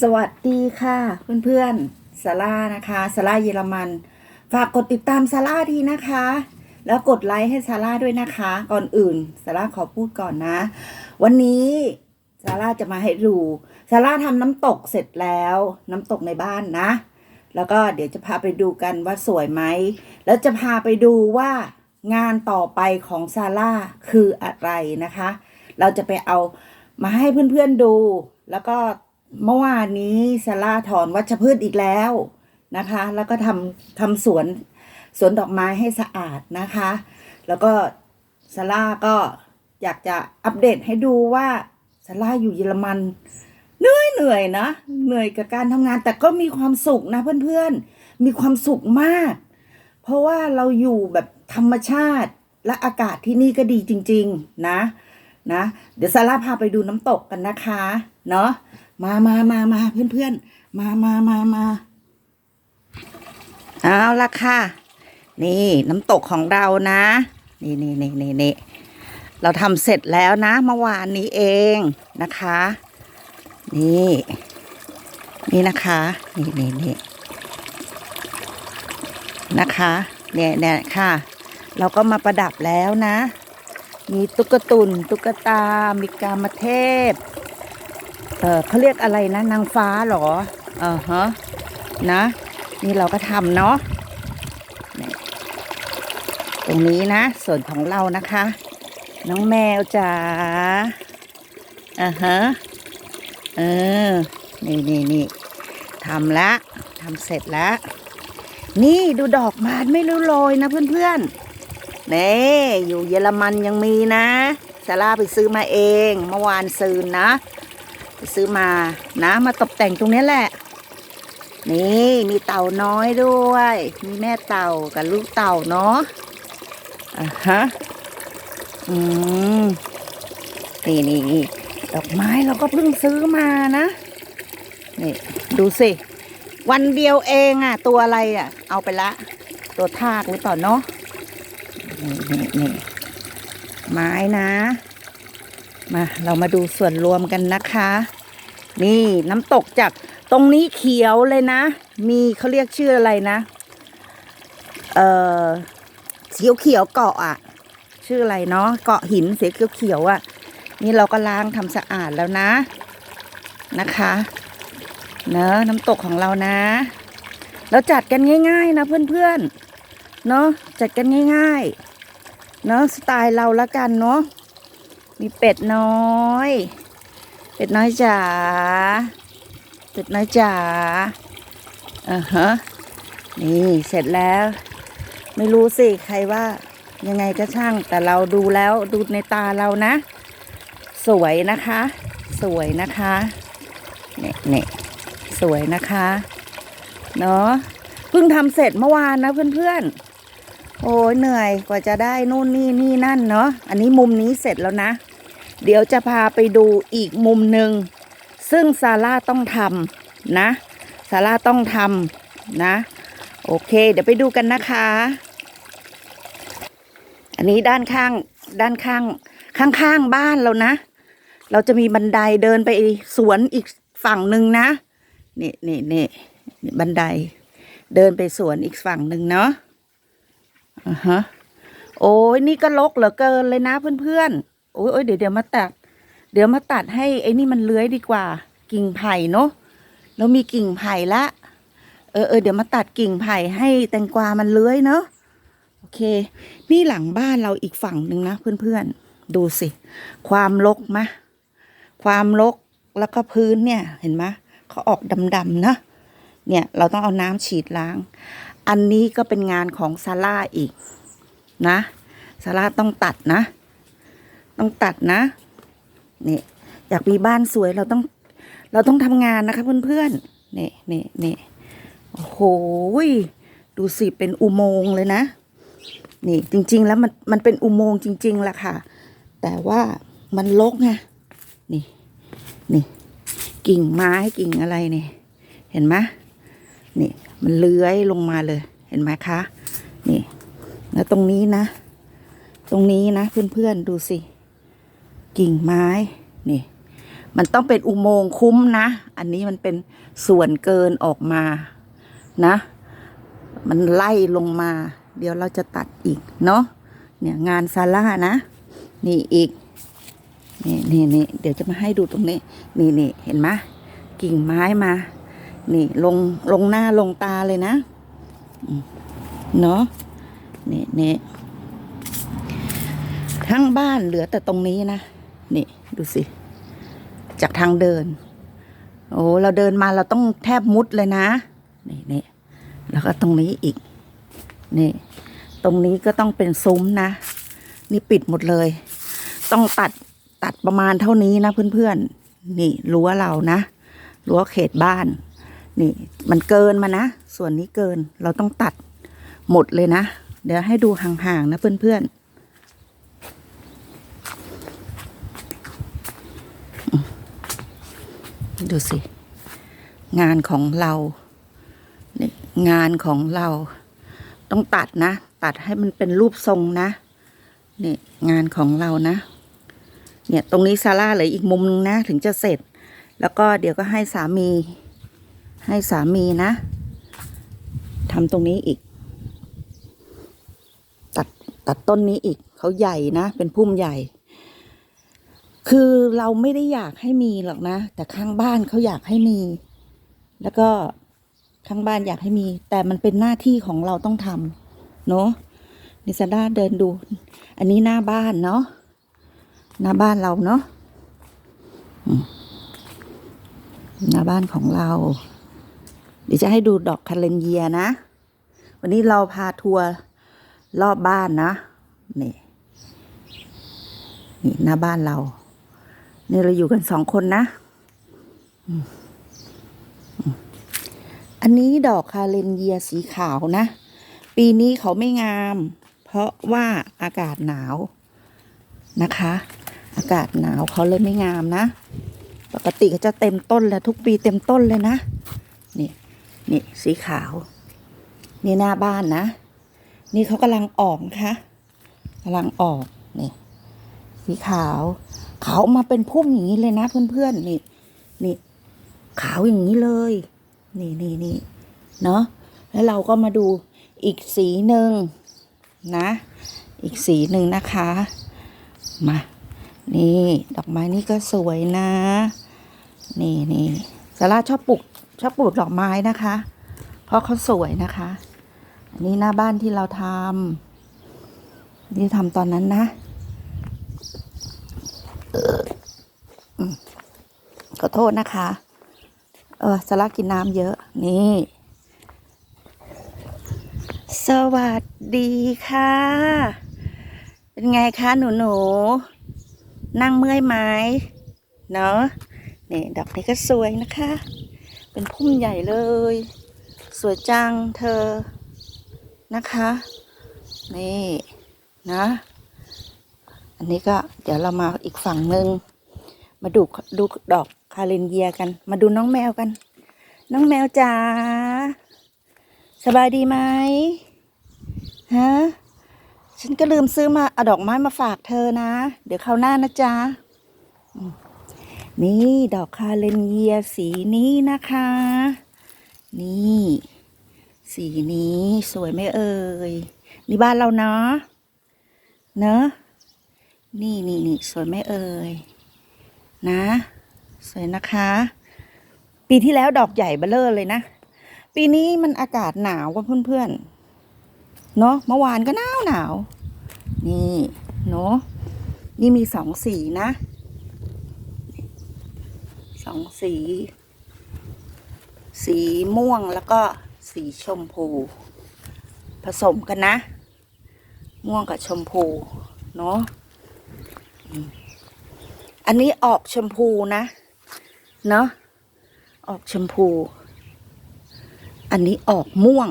สวัสดีค่ะ เพื่อนๆซาร่านะคะซาร่าเยอรมัน ฝากกดติดตามซาร่าทีนะคะ แล้วกดไลค์ให้ซาร่าด้วยนะคะ ก่อนอื่นซาร่าขอพูดก่อนนะ วันนี้ซาร่าจะมาให้ดูซาร่าทำน้ำตกเสร็จแล้ว น้ำตกในบ้านนะ แล้วก็เดี๋ยวจะพาไปดูกันว่าสวยไหม แล้วจะพาไปดูว่างานต่อไปของซาร่าคืออะไรนะคะ เราจะไปเอา มาให้เพื่อนๆดู แล้วก็เมื่อวานนี้ซาร่าถอนวัชพืชอีกแล้วนะคะ แล้วก็ทำทำสวนสวนดอกไม้ให้สะอาดนะคะ แล้วก็ซาร่าก็อยากจะอัปเดตให้ดูว่าซาร่าอยู่เยอรมันเหนื่อยเหนื่อยนะเหนื่อยกับการทำงานแต่ก็มีความสุขนะเพื่อนๆ มีความสุขมาก เพราะว่าเราอยู่แบบธรรมชาติและอากาศที่นี่ก็ดีจริง ๆ นะ นะ เดี๋ยวซาร่าพาไปดูน้ำตกกันนะคะ เนาะมามามามาเพื่อนๆมามามามาเอาละค่ะ นี่น้ำตกของเรานะ นี่นี่นี่นี่นี่เราทำเสร็จแล้วนะเมื่อวานนี้เองนะคะ นี่ นี่นะคะ นี่นี่นี่นะคะเนี่ยเนี่ยค่ะ เราก็มาประดับแล้วนะ มีตุ๊กตุนตุ๊กตา มีกามเทพ เออเขาเรียกอะไรนะ นางฟ้าหรอ เออฮะ นะ นี่เราก็ทำเนาะ ตรงนี้นะ ส่วนของเรานะคะ น้องแมวจ๋าอ่าฮะ เออ นี่นี่นี่ทำละทำเสร็จแล้ว นี่ดูดอกมาไม่รู้โรยนะเพื่อนๆ นี่อยู่เยอรมันยังมีนะซาร่าไปซื้อมาเอง เมื่อวานซืนนะไปซื้อมานะ มาตกแต่งตรงนี้แหละ นี่มีเต่าน้อยด้วย มีแม่เต่ากับลูกเต่าเนาะอะฮะอืมนี่นี่นี่ดอกไม้เราก็เพิ่งซื้อมานะนี่ดูสิ วันเดียวเองอะ ตัวอะไรอะ เอาไปละ ตัวทากหรือเปล่าเนาะ นี่นี่นี่ไม้นะ มา เรามาดูส่วนรวมกันนะคะ นี่น้ำตกจากตรงนี้เขียวเลยนะ มีเขาเรียกชื่ออะไรนะ เอ่อเขียวเขียวเกาะอะ ชื่ออะไรเนาะเกาะหินเสียเขียวๆอะ นี่เราก็ล้างทำสะอาดแล้วนะ นะคะ เนอะน้ำตกของเรานะ เราจัดกันง่าย ๆ นะเพื่อนๆเนอะจัดกันง่าย ๆ เนอะสไตล์เราละกันเนาะมีเป็ดน้อย เป็ดน้อยจ๋าเป็ดน้อยจ๋าอ่าฮะนี่เสร็จแล้ว ไม่รู้สิใครว่ายังไงก็ช่าง แต่เราดูแล้วดูในตาเรานะ สวยนะคะ สวยนะคะเนี่ยเนี่ยสวยนะคะเนาะเพิ่งทำเสร็จเมื่อวานนะเพื่อนๆ โอ้ยเหนื่อยกว่าจะได้นู่นนี่นี่นั่นเนาะอันนี้มุมนี้เสร็จแล้วนะ เดี๋ยวจะพาไปดูอีกมุมหนึ่งซึ่งซาร่าต้องทำนะซาร่าต้องทำนะ โอเค เดี๋ยวไปดูกันนะคะ อันนี้ด้านข้างด้านข้างข้างๆบ้านเรานะ เราจะมีบันไดเดินไปสวนอีกฝั่งหนึ่งนะนี่นี่นี่บันไดเดินไปสวนอีกฝั่งหนึ่งเนาะ อ่าฮะ โอ้ยนี่ก็ลกเหลือเกินเลยนะเพื่อนๆ โอ้ยโอ้ยเดี๋ยวเดี๋ยวมาตัด เดี๋ยวมาตัดให้ไอ้นี่มันเลื้อยดีกว่า กิ่งไผ่เนาะแล้วมีกิ่งไผ่ละ เออเออเดี๋ยวมาตัดกิ่งไผ่ให้แตงกวามันเลื้อยเนาะ โอเค นี่หลังบ้านเราอีกฝั่งหนึ่งนะเพื่อนๆ ดูสิ ความรกมะ ความรกแล้วก็พื้นเนี่ยเห็นไหมเขาออกดำๆนะเนี่ย เราต้องเอาน้ำฉีดล้าง อันนี้ก็เป็นงานของซาร่าอีกนะซาร่าต้องตัดนะ ต้องตัดนะนี่อยากมีบ้านสวยเราต้อง เราต้องทำงานนะคะเพื่อนๆนี่นี่นี่โอ้โหดูสิเป็นอุโมงค์เลยนะ นี่จริง ๆ แล้วมันมันเป็นอุโมงค์จริงๆแหละค่ะ แต่ว่ามันลกไงนี่นี่ กิ่งไม้กิ่งอะไรเนี่ยเห็นไหมนี่ มันเลื้อยลงมาเลยเห็นไหมคะนี่แล้วตรงนี้นะ ตรงนี้นะเพื่อนๆดูสิ กิ่งไม้นี่ มันต้องเป็นอุโมงค์คุ้มนะ อันนี้มันเป็นส่วนเกินออกมานะ มันไล่ลงมา เดี๋ยวเราจะตัดอีกเนาะเนี่ยงานซาร่านะ นี่อีกนี่นี่นี่เดี๋ยวจะมาให้ดูตรงนี้ นี่นี่เห็นไหมกิ่งไม้มา นี่ลงลงหน้าลงตาเลยนะ เนาะนี่นี่ทั้งบ้านเหลือแต่ตรงนี้นะ นี่ดูสิ จากทางเดิน โอ้เราเดินมาเราต้องแทบมุดเลยนะ นี่นี่แล้วก็ตรงนี้อีก นี่ ตรงนี้ก็ต้องเป็นซุ้มนะ นี่ปิดหมดเลย ต้องตัดตัดประมาณเท่านี้นะเพื่อนๆ นี่รั้วเรานะรั้วเขตบ้าน นี่มันเกินมานะ ส่วนนี้เกินเราต้องตัดหมดเลยนะ เดี๋ยวให้ดูห่างๆนะเพื่อนๆดูสิ งานของเรานี่งานของเรา ต้องตัดนะ ตัดให้มันเป็นรูปทรงนะนี่งานของเรานะ เนี่ยตรงนี้ซาร่าเหลืออีกมุมนึงนะ ถึงจะเสร็จ แล้วก็เดี๋ยวก็ให้สามี ให้สามีนะทำตรงนี้อีก ตัดตัดต้นนี้อีกเขาใหญ่นะ เป็นพุ่มใหญ่ คือเราไม่ได้อยากให้มีหรอกนะ แต่ข้างบ้านเขาอยากให้มี แล้วก็ข้างบ้านอยากให้มี แต่มันเป็นหน้าที่ของเราต้องทำเนาะนิซาด้าเดินดู อันนี้หน้าบ้านเนาะหน้าบ้านเราเนาะหน้าบ้านของเรา เดี๋ยวจะให้ดูดอกคาเลนเยียนะ วันนี้เราพาทัวร์รอบบ้านนะ นี่ นี่หน้าบ้านเรา นี่เราอยู่กันสองคนนะ อันนี้ดอกคาเลนเยียสีขาวนะ ปีนี้เขาไม่งาม เพราะว่าอากาศหนาวนะคะ อากาศหนาวเขาเลยไม่งามนะ ปกติเขาจะเต็มต้นแล้วทุกปีเต็มต้นเลยนะ นี่สีขาว นี่หน้าบ้านนะ นี่เขากำลังออกนะคะกำลังออกนี่สีขาว ขาวมาเป็นพุ่มอย่างนี้เลยนะเพื่อนๆนี่นี่ขาวอย่างนี้เลย นี่นี่นี่เนาะแล้วเราก็มาดูอีกสีหนึ่งนะ อีกสีหนึ่งนะคะ มา นี่ ดอกไม้นี่ก็สวยนะ นี่นี่ซาร่าชอบปลูก อบปลูกดอกไม้นะคะ เพราะเขาสวยนะคะ อันนี้หน้าบ้านที่เราทำที่ทำตอนนั้นนะออขอโทษนะคะ เออซาร่ากินน้ำเยอะ นี่ สวัสดีค่ะ เป็นไงคะหนูหนูๆนั่งเมื่อยไหมเนาะนี่ดอกนี้ก็สวยนะคะ เป็นพุ่มใหญ่เลย สวยจังเธอนะคะ นี่นะ อันนี้ก็เดี๋ยวเรามาอีกฝั่งหนึ่งมาดูดูดอกคาเลนเยียกัน มาดูน้องแมวกัน น้องแมวจ๋าสบายดีไหมฮะฉันก็ลืมซื้อมาเอาดอกไม้มาฝากเธอนะ เดี๋ยวคราวหน้านะจ๊ะ นี่ดอกคาเลนเยียสีนี้นะคะ นี่ สีนี้สวยไหมเอ่ย นี่บ้านเราเนาะ เนอะ นี่นี่นี่สวยไหมเอ่ย นะ สวยนะคะ ปีที่แล้วดอกใหญ่เบ้อเร่อเลยนะ ปีนี้มันอากาศหนาวกว่าเพื่อนๆ เนาะเมื่อวานก็หนาวหนาว นี่ เนาะ นี่มีสองสีนะ องสี สีม่วงแล้วก็สีชมพู ผสมกันนะ ม่วงกับชมพู เนาะอันนี้ออกชมพูนะ เนาะออกชมพู อันนี้ออกม่วง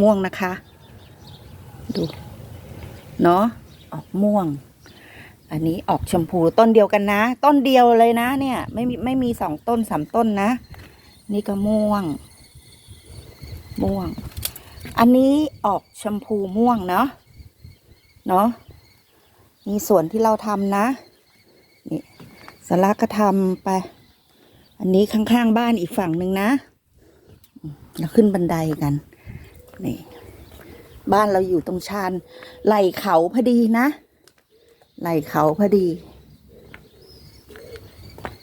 ม่วงนะคะ ดู เนาะออกม่วง อันนี้ออกชมพูต้นเดียวกันนะ ต้นเดียวเลยนะ เนี่ย ไม่มีไม่มีสองต้นสามต้นนะ นี่ก็ม่วง ม่วง อันนี้ออกชมพูม่วงเนาะเนาะนี่ส่วนที่เราทำนะนี่สาระก็ทำไป อันนี้ข้างๆบ้านอีกฝั่งหนึ่งนะเราขึ้นบันไดกันนี่บ้านเราอยู่ตรงชานไหลเขาพอดีนะ ไหลเขาพอดี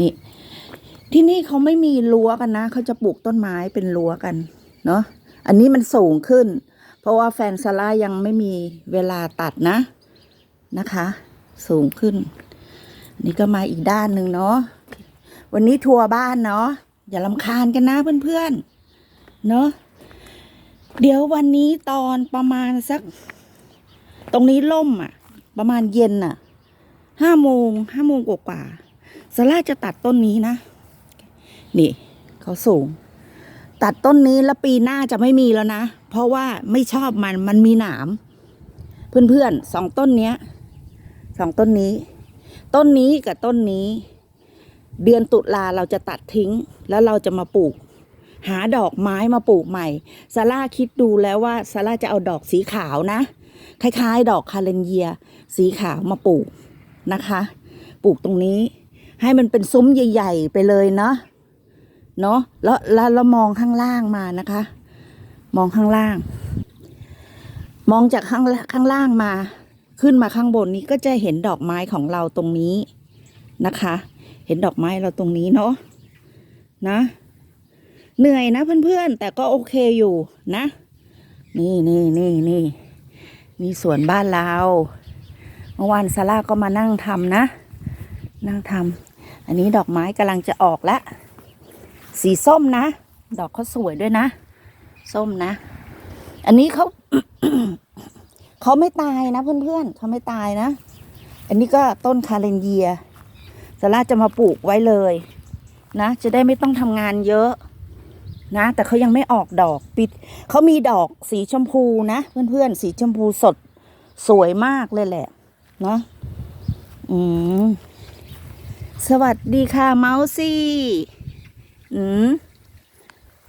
นี่ ที่นี่เขาไม่มีรั้วกันนะเขาจะปลูกต้นไม้เป็นรั้วกันเนาะอันนี้มันสูงขึ้น เพราะว่าแฟนซาร่ายังไม่มีเวลาตัดนะนะคะ สูงขึ้น นี่ก็มาอีกด้านหนึ่งเนาะวันนี้ทัวร์บ้านเนาะอย่าลำคาญกันนะเพื่อนๆเนาะเดี๋ยววันนี้ตอนประมาณสัก ตรงนี้ล่มอะ ประมาณเย็นอะห้าโมงห้าโมงกว่าๆซาร่าจะตัดต้นนี้นะ นี่เขาสูง ตัดต้นนี้แล้วปีหน้าจะไม่มีแล้วนะ เพราะว่าไม่ชอบมันมันมีหนาม เพื่อนๆสองต้นเนี้ยสองต้นนี้ ต้นนี้กับต้นนี้ เดือนตุลาเราจะตัดทิ้ง แล้วเราจะมาปลูก หาดอกไม้มาปลูกใหม่ซาร่าคิดดูแล้วว่าซาร่าจะเอาดอกสีขาวนะ คล้ายๆ ดอกคาเลนเยีย สีขาวมาปลูกนะคะ ปลูกตรงนี้ ให้มันเป็นซุ้มใหญ่ ๆ ไปเลยเนาะเนาะแล้วแล้วเรามองข้างล่างมานะคะ มองข้างล่าง มองจากข้างข้างล่างมา ขึ้นมาข้างบนนี้ก็จะเห็นดอกไม้ของเราตรงนี้นะคะ เห็นดอกไม้เราตรงนี้เนาะนะ เหนื่อยนะเพื่อนๆแต่ก็โอเคอยู่นะ นี่นี่นี่นี่ มีสวนบ้านเราเมื่อวานซาร่าก็มานั่งทำนะ นั่งทำอันนี้ดอกไม้กำลังจะออกแล้วสีส้มนะ ดอกเขาสวยด้วยนะ ส้มนะ อันนี้เขาเขาไม่ตายนะเพื่อนๆเขาไม่ตายนะ อันนี้ก็ต้นคาเลนเยียซาร่าจะมาปลูกไว้เลย นะ จะได้ไม่ต้องทำงานเยอะ นะ แต่เขายังไม่ออกดอกปิดเขามีดอกสีชมพูนะ เพื่อนๆ สีชมพูสดสวยมากเลยแหละ เนาะอืมสวัสดีค่ะเมาซี่อืม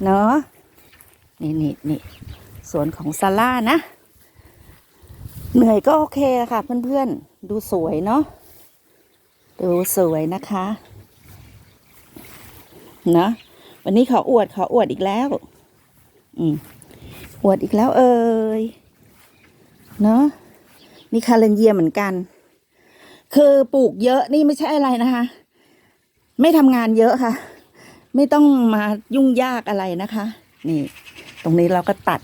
เนาะนี่นี่นี่สวนของซาร่านะ เหนื่อยก็โอเคค่ะ เพื่อนๆ ดูสวยเนาะดูสวยนะคะเนาะ วันนี้ขออวดขออวดอีกแล้ว อืมอวดอีกแล้วเอ่ยเนาะนี่คาเลนเยียเหมือนกัน คือปลูกเยอะนี่ไม่ใช่อะไรนะคะ ไม่ทำงานเยอะค่ะ ไม่ต้องมายุ่งยากอะไรนะคะ นี่ ตรงนี้เราก็ตัด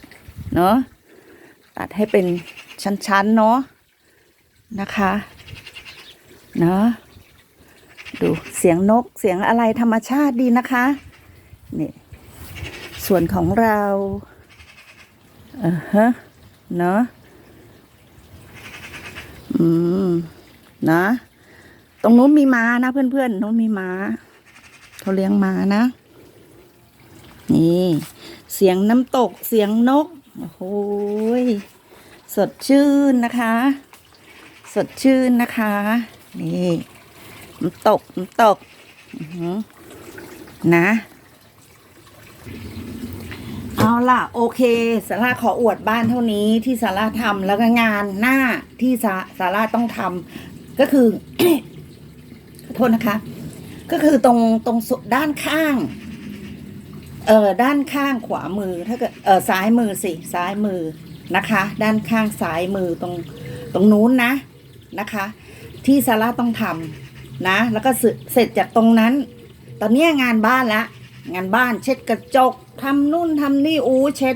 เนาะตัดให้เป็นชั้นๆเนาะนะคะ เนาะดูเสียงนกเสียงอะไรธรรมชาติดีนะคะ นี่ส่วนของเราเออฮะเนาะอืมนะตรงนู้นมีม้านะเพื่อนๆนู้นมีม้าเขาเลี้ยงม้านะ นี่ เสียงน้ำตกเสียงนกโอ้โหยสดชื่นนะคะ สดชื่นนะคะ นี่น้ำตกน้ำตกนะ เอาล่ะ โอเคสาราขออวดบ้านเท่านี้ที่สาราทำแล้วก็งานหน้าที่สาสาราต้องทำก็คือขอโทษนะคะ ก็คือตรงตรงด้านข้าง เอ่อด้านข้างขวามือ ถ้าเกิดเออซ้ายมือสิซ้ายมือนะคะ ด้านข้างซ้ายมือตรงตรงนู้นนะนะคะ ที่ซาร่าต้องทำนะ แล้วก็เสร็จจากตรงนั้น ตอนนี้งานบ้านละ งานบ้านเช็ดกระจกทำนู่นทำนี่อู้เช็ด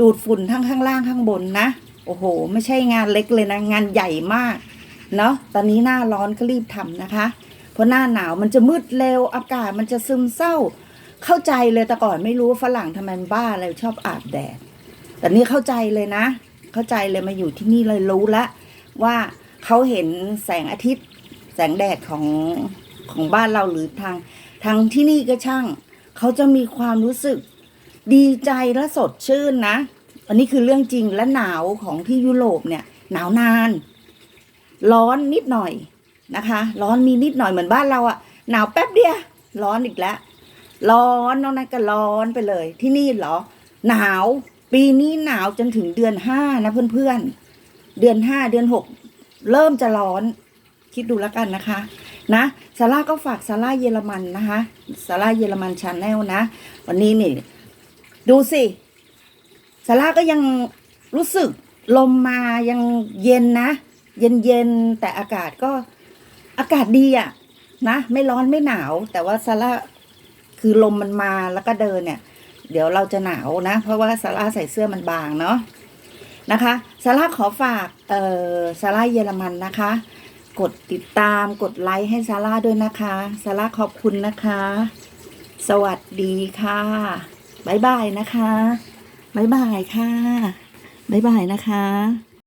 ดูดฝุ่นทั้งข้างล่างข้างบนนะ โอ้โห ไม่ใช่งานเล็กเลยนะ งานใหญ่มาก เนาะตอนนี้หน้าร้อนก็รีบทำนะคะ เพราะหน้าหนาวมันจะมืดเร็วอากาศมันจะซึมเศร้า เข้าใจเลยแต่ก่อนไม่รู้ฝรั่งทำไมบ้าอะไรชอบอาบแดด แต่นี่เข้าใจเลยนะ เข้าใจเลยมาอยู่ที่นี่เลยรู้ละว่าเขาเห็นแสงอาทิตย์ แสงแดดของของบ้านเราหรือทางทางที่นี่ก็ช่าง เขาจะมีความรู้สึกดีใจและสดชื่นนะ อันนี้คือเรื่องจริงและหนาวของที่ยุโรปเนี่ยหนาวนาน ร้อนนิดหน่อยนะคะ ร้อนมีนิดหน่อยเหมือนบ้านเราอะหนาวแป๊บเดียวร้อนอีกแล้วร้อนนอกนั้นก็ร้อนไปเลย ที่นี่เหรอ หนาว ปีนี้หนาวจนถึงเดือนห้านะเพื่อนๆเดือนห้าเดือนหกเริ่มจะร้อน คิดดูแล้วกันนะคะ นะซาร่าก็ฝากซาร่าเยอรมันนะคะซาร่าเยอรมันชาแนลนะ วันนี้นี่ ดูสิซาร่าก็ยังรู้สึกลมมายังเย็นนะ เย็นเย็นแต่อากาศก็อากาศดีอะนะ ไม่ร้อนไม่หนาว แต่ว่าซาร่าคือลมมันมาแล้วก็เดินเนี่ย เดี๋ยวเราจะหนาวนะ เพราะว่าซาร่าใส่เสื้อมันบางเนาะนะคะซาร่าขอฝากเอ่อซาร่าเยอรมันนะคะ กดติดตามกดไลค์ให้ซาร่าด้วยนะคะซาร่าขอบคุณนะคะ สวัสดีค่ะบ๊ายบายนะคะบ๊ายบายค่ะบ๊ายบายนะคะ